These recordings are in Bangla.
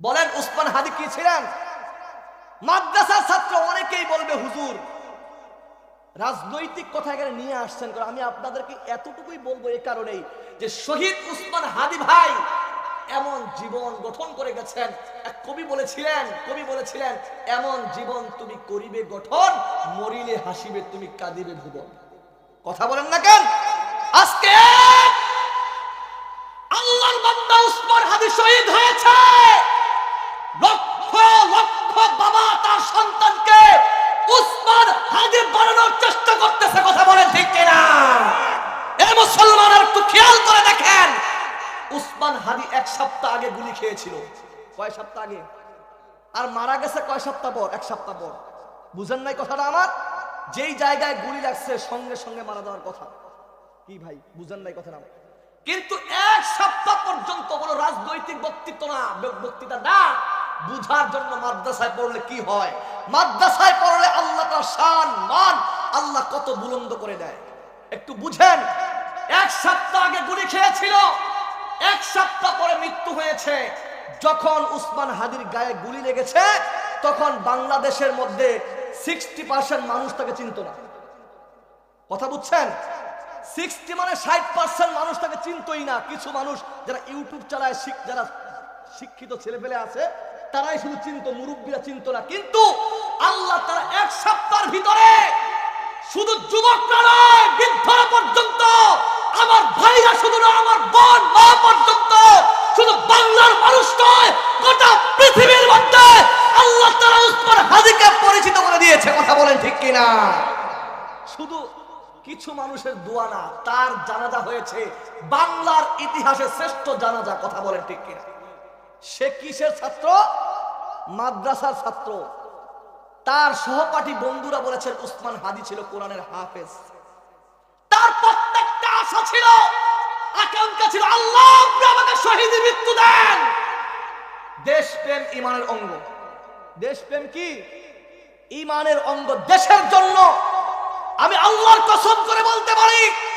বলেন, উসমান হাদি কি ছিলেন? মাদ্রাসার ছাত্র, অনেকেই বলবে, হুজুর, রাজনৈতিক কথা এখানে নিয়ে আসছেন কারণ আমি আপনাদেরকে এতটুকুই বলব এই কারণেই যে শহীদ উসমান হাদি ভাই এমন জীবন গঠন করে গেছেন। এক কবি বলেছিলেন কবি বলেছিলেন, এমন জীবন তুমি করিবে গঠন, মরিলে হাসিবে তুমি কাঁদিবে ভুবন। কথা বলেন না কেন? আজকে আল্লাহর বান্দা উসমান হাদি শহীদ হয়েছে। লক্ষ বাবা তার সন্তানকে উসমান হাদি বানানোর চেষ্টা করতেছে, কথা বলেন ঠিক কিনা? মুসলমান, আর একটু খেয়াল করে দেখেন। উসমান হাদি এক সপ্তাহ আগে গুলি খেয়েছিল। কয় সপ্তাহ আগে? আর মারা গেছে কয় সপ্তাহ পর? এক সপ্তাহ পর। বুঝেন নাই কথাটা আমার? যেই জায়গায় গুলি লাগছে, সঙ্গে সঙ্গে মারা যাওয়ার কথা। কি ভাই, বুঝেন নাই কথাটা আমার? কিন্তু এক সপ্তাহ পর্যন্ত কোনো রাজনৈতিক বক্তৃত্ব না বক্তৃতা না। বুঝার জন্য মাদ্রাসায় পড়লে কি হয়? মাদ্রাসায় পড়লে আল্লাহ তার শান, মান, আল্লাহ কত বুলন্দ করে দেয়। একটু বুঝেন, এক সপ্তাহ আগে গুলি খেয়েছিল, এক সপ্তাহ পরে মৃত্যু হয়েছে। যখন উসমান হাদির গায়ে গুলি লেগেছে, তখন বাংলাদেশের মধ্যে সিক্সটি পার্সেন্ট মানুষ তাকে চিনত না। কথা বুঝছেন? সিক্সটি মানে ষাট পার্সেন্ট মানুষ তাকে চিনতই না। কিছু মানুষ যারা ইউটিউব চালায় যারা শিক্ষিত ছেলেপেলে আছে তারাই শুধু চিনত, মুরব্বীরা চিনত না। কিন্তু আল্লাহ তারা এক সপ্তাহের ভিতরে শুধু যুবকরা নয়, বৃদ্ধরা পর্যন্ত, আমার ভাইরা শুধু না আমার বোন মা পর্যন্ত, শুধু বাংলার মানুষ নয়, গোটা পৃথিবীর মধ্যে আল্লাহ তারা উসমান হাদিকে পরিচিত করে দিয়েছে। কথা বলেন ঠিক কিনা? শুধু কিছু মানুষের দোয়া না, তার জানাজা হয়েছে বাংলার ইতিহাসে শ্রেষ্ঠ জানাজা। কথা বলেন ঠিক কিনা? সে কিসের ছাত্র? মাদ্রাসার ছাত্র। তার সহপাঠী বন্ধুরা বলেছেন, উসমান হাদি ছিল কোরআনের হাফেজ। তার প্রত্যেকটা আশা ছিল, আকাঙ্ক্ষা ছিল, আল্লাহ আমাকে শহীদ মৃত্যু দেন। দেশপ্রেম ইমানের অঙ্গ। দেশপ্রেম কি? ইমানের অঙ্গ দেশের জন্য। আমি আল্লাহর কসম করে বলতে পারি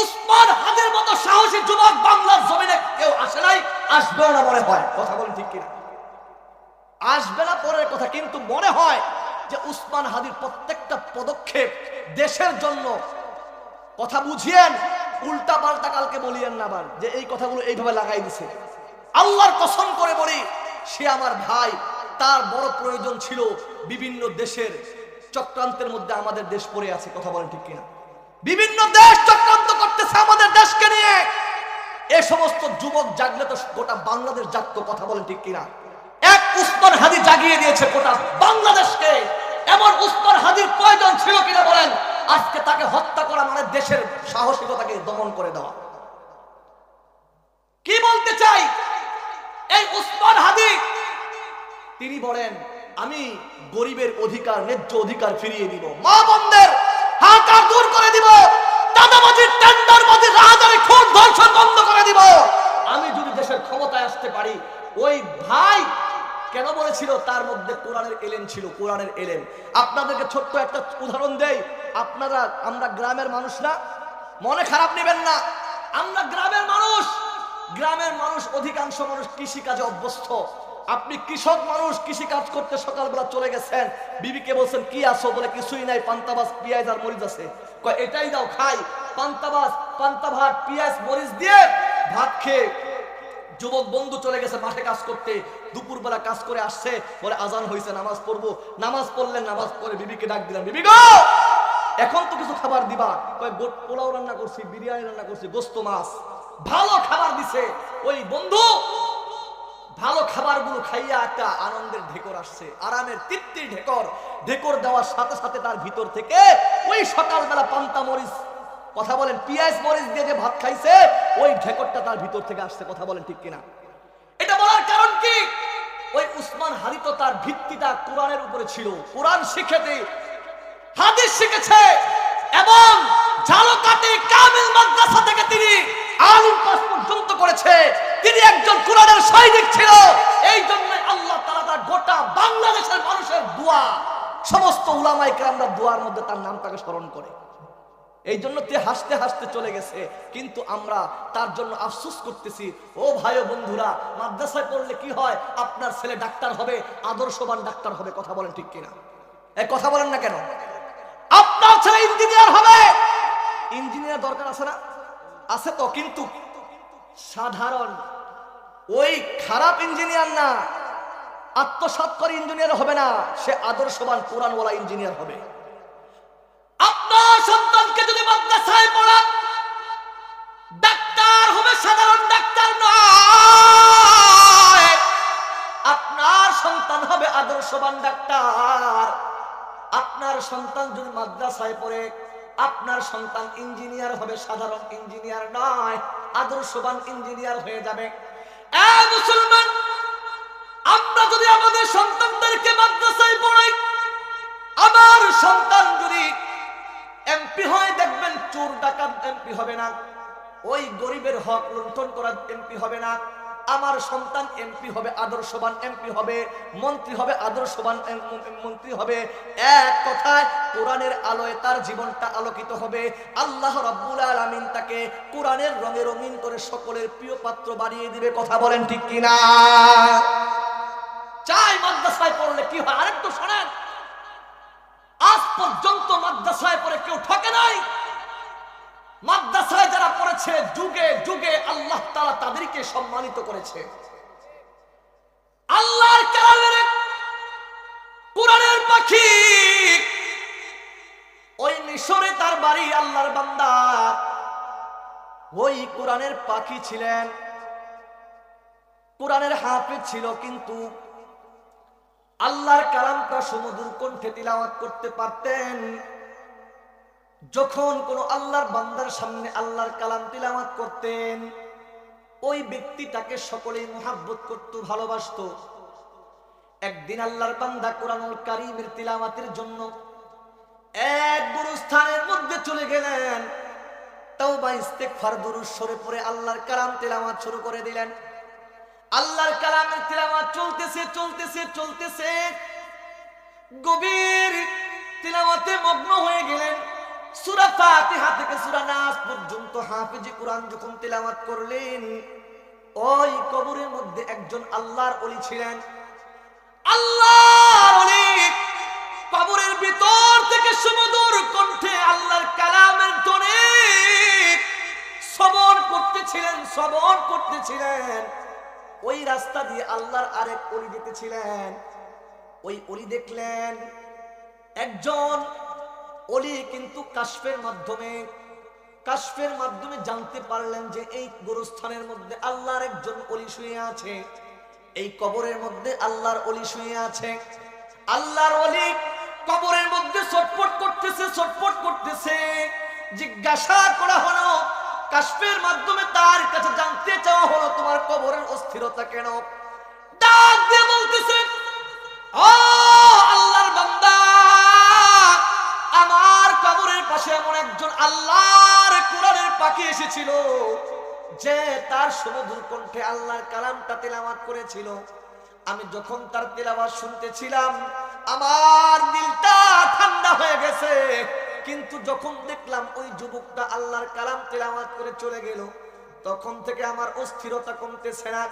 উসমান হাদের মতো সাহসী যুবক বাংলার জমিনে কেউ আসে নাই, আসবেও না মনে হয়। কথা ঠিক কিনা? আসবে না পরের কথা, কিন্তু মনে হয় যে উসমান হাদির প্রত্যেকটা পদক্ষেপ দেশের জন্য কথা বুঝিয়েন, উল্টা পাল্টা কালকে বলিয়েন না আবার, যে এই কথাগুলো এইভাবে লাগাই দিছে। আল্লাহর কসম করে বলি, সে আমার ভাই, তার বড় প্রয়োজন ছিল বিভিন্ন দেশের চক্রান্তের মধ্যে আমাদের দেশ পড়ে আছে, কথা বলেন ঠিক কিনা? বিভিন্ন দেশ করতেছে আমাদের দেশকে নিয়ে। এ সমস্ত যুবক জাগলে তো গোটা বাংলাদেশ জাগতো কথা বলেন ঠিক কিনা? এক উসমান হাদি জাগিয়ে দিয়েছে গোটা বাংলাদেশকে। এমন উসমান হাদির প্রয়োজন ছিল কিনা বলেন? আজকে তাকে হত্যা করা মানে দেশের সাহসিকতাকে দমন করে দেওয়া। কি বলতে চাই? এই উসমান হাদি, তিনি বলেন, আমি গরিবের অধিকার, ন্যায্য অধিকার ফিরিয়ে দিব, মা বন্ধের হাহাকার দূর করে দিব। দাদাবাজির টেন্ডারবাজি রাহাজারি খুন ধর্ষণ বন্ধ করে দিব। আমি যদি দেশের ক্ষমতায় আসতে পারি, ওই ভাই কেন বলেছিল তার মধ্যে কোরআনের এলেম ছিল, কোরআনের এলেম? আপনাদেরকে ছোট্ট একটা উদাহরণ দেই। আপনারা, আমরা গ্রামের মানুষ না, মনে খারাপ নেবেন না। আমরা গ্রামের মানুষ। গ্রামের মানুষ অধিকাংশ মানুষ কৃষি কাজে অভ্যস্ত। আপনি কৃষক মানুষ, কৃষি কাজ করতে সকালবেলা চলে গেছেন, বিবিকে বলছেন, কি আছো? বলে, কিছুই নাই, পান্তাবাস, পেঁয়াজ আর মরিচ আছে। এটাই দাও, খাই। পান্তাবাস পান্তা ভাত পেঁয়াজ, মরিচ দিয়ে ভাত খেয়ে যুবক বন্ধু চলে গেছে মাঠে কাজ করতে। দুপুরবেলা কাজ করে আসছে, বলে, আজান হয়েছে নামাজ পড়ব। নামাজ পড়লেন, নামাজ পড়ে বিবিকে ডাক দিলাম বিবি গো, এখন তো কিছু খাবার দিবা। কয় গোট পোলাও রান্না করছি, বিরিয়ানি রান্না করছি, গোস্ত মাছ, ভালো খাবার দিছে। ওই বন্ধু ভালো খাবারগুলো খাইয়া একটা আনন্দের ঢেকর আসছে, আরামের তৃপ্তির ঢেকর। ঢেকর দেওয়ার সাথে সাথে তার ভিতর থেকে ওই সকালবেলা পান্তা মরিচ, কথা বলেন, পিয়াজ মরিচ দিয়ে যে ভাত খাইছে, ওই ঢেকরটা তার ভিতর থেকে আসছে, কথা বলেন ঠিক কিনা? এটা বলার কারণ কি? ওই উসমান হাদি তো তার ভিত্তিটা কোরআনের উপরে ছিল। কোরআন শিখেতে, হাদিস শিখেছে, এবং ঝালকাটি কামিল মাদ্রাসা থেকে তিনি আলিম পাস পর্যন্ত করেছে। তিনি একজন কোরআনের সৈনিক ছিল। এই জন্য আল্লাহ তাআলা তার গোটা বাংলাদেশের মানুষের দোয়া, সমস্ত উলামায়ে কেরামরা দোয়ার মধ্যে তার নামটাকে স্মরণ করে। এই জন্য তে হাসতে হাসতে চলে গেছে। কিন্তু আমরা তার জন্য আফসোস করতেছি, ও ভাই বন্ধুরা, মাদ্রাসায় পড়লে কি হয়? আপনার ছেলে ডাক্তার হবে, আদর্শবান ডাক্তার হবে, কথা বলেন ঠিক কিনা? এই কথা বলেন না কেন? আপনার ছেলে ইঞ্জিনিয়ার হবে। ইঞ্জিনিয়ার দরকার আছে না? আছে তো, কিন্তু সাধারণ। ওই খারাপ ইঞ্জিনিয়ার না আত্মসাৎ করে ইঞ্জিনিয়ার হবে না, সে আদর্শবান কোরআনওয়ালা ইঞ্জিনিয়ার হবে। আপনার সন্তানকে যদি মাদ্রাসায় পড়ান, ডাক্তার হবে সাধারণ ডাক্তার নয়। আপনার সন্তান হবে আদর্শবান ডাক্তার। আপনার সন্তান যদি মাদ্রাসায় পড়ে, আপনার সন্তান ইঞ্জিনিয়ার হবে, সাধারণ ইঞ্জিনিয়ার নয়। আদর্শবান ইঞ্জিনিয়ার হয়ে যাবে। মুসলমান, আমরা যদি আমাদের সন্তানদেরকে মাদ্রাসায় পড়াই, আমার সন্তান যদি এমপি হয়, দেখবেন চোর ডাকাত এমপি হবে না। ওই গরিবের হক লুণ্ঠন করার এমপি হবে না। আমার সন্তান এমপি হবে, আদর্শবান এমপি হবে, মন্ত্রী হবে, আদর্শবান মন্ত্রী হবে। এক কথায়, কোরআনের আলোয় তার জীবনটা আলোকিত হবে। আল্লাহ রাব্বুল আলামিন তাকে কোরআনের রঙে রঙিন করে সকলের প্রিয় পাত্র বানিয়ে দিবে, কথা বলেন ঠিক কিনা চাই মাদ্রাসায় পড়লে কি হয়? আরেকটু শোনেন। আজ পর্যন্ত মাদ্রাসায় পড়ে কেউ ঠকে নাই। মাদ্রাসায় যারা পড়েছে, যুগে যুগে আল্লাহ তাআলা তাদেরকে সম্মানিত করেছে। আল্লাহর কোরআনের পাখি, ওই মিশরে তার বাড়ি আল্লাহর বান্দা। ওই কোরআনের পাখি ছিলেন, কোরআনের হাফিজ ছিল, কিন্তু আল্লাহর কালামটা সমুদ্র কণ্ঠে তিলাওয়াত করতে পারতেন। যখন কোন আল্লাহর বান্দার সামনে আল্লাহর কালাম তিলাওয়াত করতেন, ওই ব্যক্তিটাকে সকলেই মোহাব্বত করত, ভালোবাসতো। একদিন আল্লাহর বান্দা কোরআনুল কারিমের তিলাওয়াতের জন্য এক গুরুস্থানের মধ্যে চলে গেলেন। তাও বা ইস্তেকফার সরে পড়ে আল্লাহর কালাম তিলাওয়াত শুরু করে দিলেন। আল্লাহর কালামের তিলাওয়াত চলতেছে চলতেছে চলতেছে। গভীর তিলাওয়াতে মগ্ন হয়ে গেলেন। সূরা ফাতিহা থেকে সূরা নাস পর্যন্ত হাফেজে কোরআন যখন তিলাওয়াত করলেন, ওই কবরের মধ্যে একজন আল্লাহর ওলি ছিলেন। আল্লাহর ওলি! কবরের ভিতর থেকে সুমধুর কণ্ঠে আল্লাহর কালামের ধ্বনি। শ্রবণ করতেছিলেন শ্রবণ করতেছিলেন। ওই রাস্তা দিয়ে আল্লাহর আরেক অলি যেতেছিলেন ওই অলি দেখলেন, একজন অলি কিন্তু কাশফের মাধ্যমে কাশফের মাধ্যমে জানতে পারলেন যে এই গোরস্থানের মধ্যে আল্লাহর একজন অলি শুয়ে আছে। এই কবরের মধ্যে আল্লাহর অলি শুয়ে আছে। আল্লাহর অলি কবরের মধ্যে ছটফট করতেছে ছটফট করতেছে। জিজ্ঞাসা করা হলো, কাশফের মাধ্যমে তার কাছে জানতে চাওয়া হলো, তোমার কবরের অস্থিরতা কেন? আল্লাহর কোরআনের পাখি এসেছিল যে তার সমুদ্র কণ্ঠে আল্লাহর কালামটা তেলাওয়াত করেছিল। আমি যখন তার তেলাওয়াত শুনতেছিলাম, আমার দিলটা ঠান্ডা হয়ে গেছে। কিন্তু যখন দেখলাম ওই যুবকটা আল্লাহর কালাম তেলাওয়াত করে চলে গেল, তখন থেকে আমার অস্থিরতা কমতেছে না।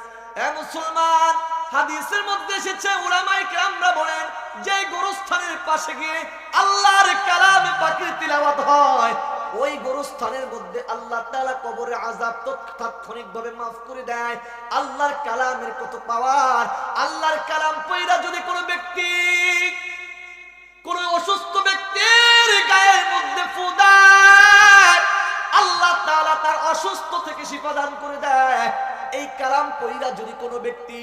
এ মুসলমান হাদিসের মধ্যে এসেছে, উলামায়ে কেরামরা বলেন, যে গোরস্থানের পাশে গিয়ে আল্লাহর কালামে পাখির তিলাওয়াত হয়, ওই গোরস্থানের মধ্যে আল্লাহ তাআলা কবরে আযাব তাৎক্ষণিকভাবে মাফ করে দেয়। আল্লাহর কালামের কত পাওয়ার, আল্লাহর কালাম পয়রা যদি কোনো ব্যক্তি, কোন অসুস্থ ব্যক্তির গায়ের মধ্যে ফু দেয়, আল্লাহ তাআলা তার অসুস্থ থেকে শিফা দান করে দেয়। কালাম পইরা যদি কোনো ব্যক্তি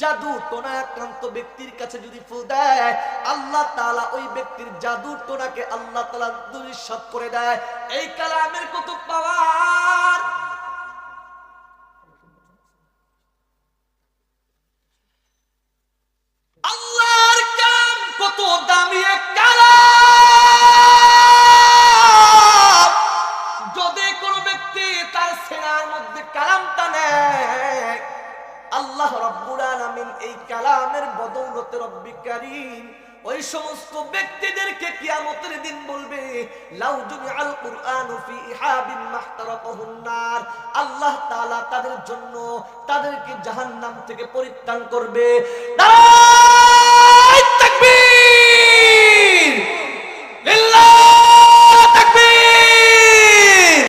জাদু টোনা আক্রান্ত ব্যক্তির কাছে যদি ফুল দেয়, আল্লাহ তালা ওই ব্যক্তির জাদু টোনাকে আল্লাহ তালা দুরিশাত করে দেয়। এই কালামের কত পাওয়ার? ওই সমস্ত ব্যক্তিদেরকে কিয়ামতের দিন বলবে, লাউ আল্লাহ তাআলা তাদের জন্য তাদেরকে জাহান্নাম থেকে পরিত্রাণ করবে।